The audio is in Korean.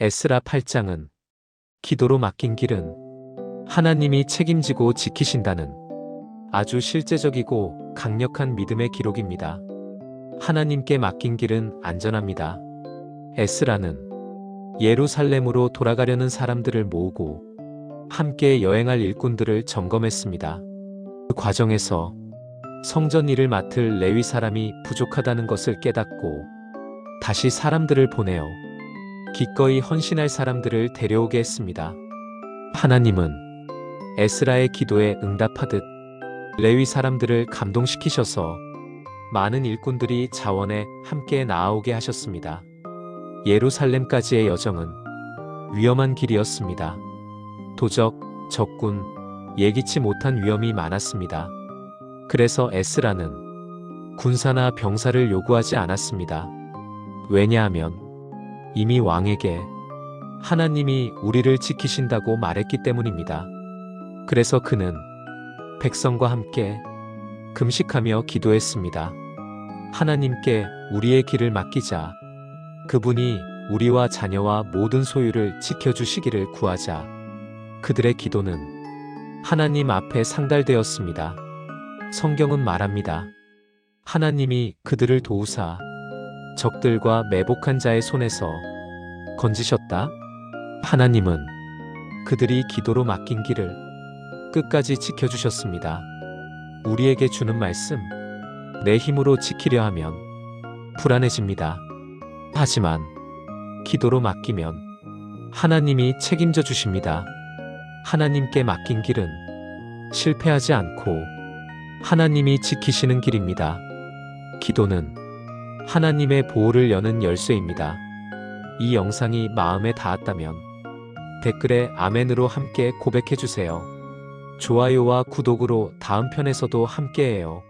에스라 8장은 기도로 맡긴 길은 하나님이 책임지고 지키신다는 아주 실제적이고 강력한 믿음의 기록입니다. 하나님께 맡긴 길은 안전합니다. 에스라는 예루살렘으로 돌아가려는 사람들을 모으고 함께 여행할 일꾼들을 점검했습니다. 그 과정에서 성전 일을 맡을 레위 사람이 부족하다는 것을 깨닫고 다시 사람들을 보내어 기꺼이 헌신할 사람들을 데려오게 했습니다. 하나님은 에스라의 기도에 응답하듯 레위 사람들을 감동시키셔서 많은 일꾼들이 자원에 함께 나아오게 하셨습니다. 예루살렘까지의 여정은 위험한 길이었습니다. 도적, 적군, 예기치 못한 위험이 많았습니다. 그래서 에스라는 군사나 병사를 요구하지 않았습니다. 왜냐하면 이미 왕에게 하나님이 우리를 지키신다고 말했기 때문입니다. 그래서 그는 백성과 함께 금식하며 기도했습니다. 하나님께 우리의 길을 맡기자. 그분이 우리와 자녀와 모든 소유를 지켜주시기를 구하자. 그들의 기도는 하나님 앞에 상달되었습니다. 성경은 말합니다. 하나님이 그들을 도우사 적들과 매복한 자의 손에서 건지셨다. 하나님은 그들이 기도로 맡긴 길을 끝까지 지켜주셨습니다. 우리에게 주는 말씀, 내 힘으로 지키려 하면 불안해집니다. 하지만 기도로 맡기면 하나님이 책임져 주십니다. 하나님께 맡긴 길은 실패하지 않고 하나님이 지키시는 길입니다. 기도는 하나님의 보호를 여는 열쇠입니다. 이 영상이 마음에 닿았다면 댓글에 아멘으로 함께 고백해 주세요. 좋아요와 구독으로 다음 편에서도 함께해요.